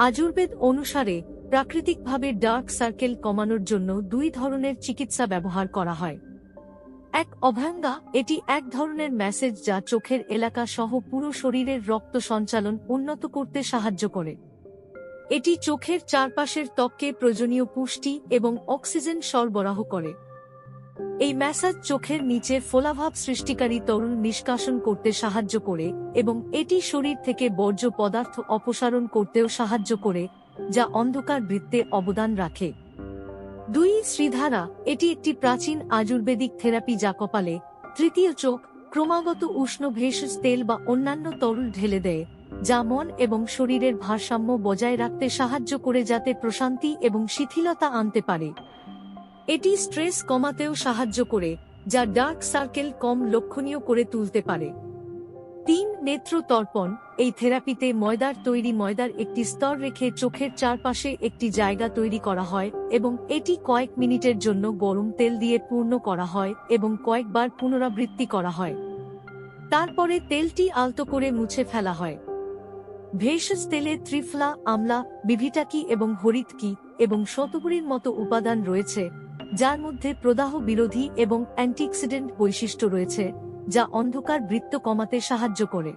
আজুর্বেদ অনুসারে, প্রাকৃতিকভাবে dark circle কমানোর জন্য দুই ধরনের চিকিৎসা ব্যবহার করা হয়। এক, অভ্যঙ্গা, এটি এক ধরনের মেসেজ যা চোখের এলাকা সহ পুরো শরীরের রক্ত সঞ্চালন উন্নত করতে সাহায্য করে। এটি চোখের চারপাশের ত্বককে প্রয়োজনীয় পুষ্টি এবং অক্সিজেন সরবরাহ করে। এই ম্যাসাজ চোখের নিচে ফোলাভাব সৃষ্টিকারী তরুণ নিষ্কাশন করতে সাহায্য করে এবং এটি শরীর থেকে বর্জ্য পদার্থ অপসারণ করতেও সাহায্য করে, যা অন্ধকার বৃত্তে অবদান রাখে। দুই শ্রীধারা, এটি একটি প্রাচীন আয়ুর্বেদিক থেরাপি যা কপালে, তৃতীয় চোখ, ক্রমাগত উষ্ণ ভেষজ তেল বা অন্যান্য তরল ঢেলে দেয়, যা মন এবং শরীরের ভারসাম্য বজায় রাখতে সাহায্য করে যাতে প্রশান্তি এবং শিথিলতা আনতে পারে। এটি স্ট্রেস কমাতেও সাহায্য করে, যা ডার্ক সার্কেল কম লক্ষণীয় করে তুলতে পারে। তিন নেত্র তর্পণ এই থেরাপিতে ময়দার তৈরি ময়দার একটি স্তর রেখে চোখের চারপাশে একটি জায়গা তৈরি করা হয় এবং এটি কয়েক মিনিটের জন্য গরম তেল দিয়ে পূর্ণ করা হয় এবং কয়েকবার পুনরাবৃত্তি করা হয়। তারপরে তেলটি আলতো করে মুছে ফেলা হয়। ভেষজ তেলে ত্রিফলা, আমলা, বিভিটাকি এবং হরিতকি এবং শতগুড়ির মতো উপাদান রয়েছে যার মধ্যে প্রদাহ বিরোধী এবং অ্যান্টিঅক্সিডেন্ট বৈশিষ্ট্য রয়েছে যা অন্ধকার বৃত্ত কমাতে সাহায্য করে।